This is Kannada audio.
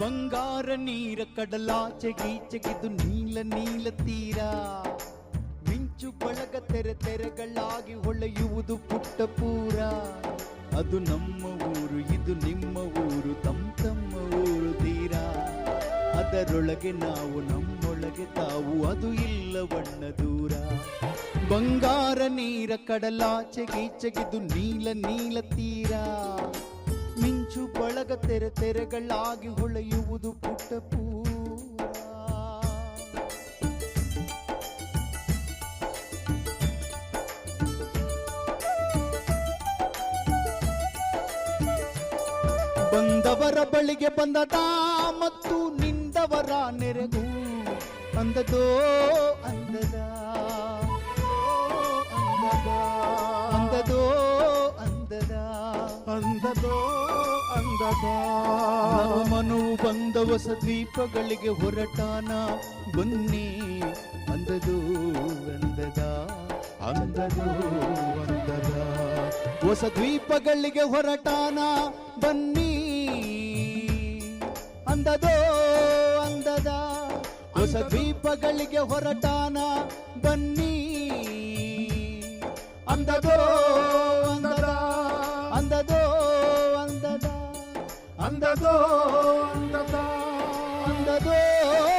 ಬಂಗಾರ ನೀರ ಕಡಲಾಚೆಗೀಚೆಗಿದು ನೀಲ ನೀಲ ತೀರ. ಮಿಂಚು ಬಳಗ ತೆರೆ ತೆರೆಗಳಾಗಿ ಹೊಳೆಯುವುದು ಪುಟ್ಟ ಪೂರ. ಅದು ನಮ್ಮ ಊರು, ಇದು ನಿಮ್ಮ ಊರು, ತಮ್ಮ ತಮ್ಮ ಊರು ತೀರ. ಅದರೊಳಗೆ ನಾವು, ನಮ್ಮೊಳಗೆ ತಾವು, ಅದು ಇಲ್ಲವಣ್ಣ ದೂರ. ಬಂಗಾರ ನೀರ ಕಡಲಾಚೆಗೀಚೆಗಿದು ನೀಲ ನೀಲ ತೀರ. ಮಿಂಚು ಬಳಗ ತೆರೆ ತೆರೆಗಳಾಗಿ ಹೊಳೆಯುವುದು ಪುಟ್ಟ ಬಂದವರ ಬಳಿಗೆ ಬಂದದ ಮತ್ತು ನಿಂದವರ ನೆರೆಗೂ ಅಂದದೋ ಅಂದದ. ಅಂದದೋ. ಅಂದದ ಅಂದದೋ. ಅಂದದ ಮನು ಬಂದ ಹೊಸ ದ್ವೀಪಗಳಿಗೆ ಹೊರಟಾನ. ಬನ್ನಿ ಅಂದದು ಅಂದದ ಅಂದದು ಅಂದದ. ಹೊಸ ದ್ವೀಪಗಳಿಗೆ ಹೊರಟಾನ. ಬನ್ನಿ ಅಂದದೋ ಅಂದದ. ಹೊಸ ದ್ವೀಪಗಳಿಗೆ ಹೊರಟಾನ. ಬನ್ನಿ ಅಂದದೋ అందదో అందదో అందదో.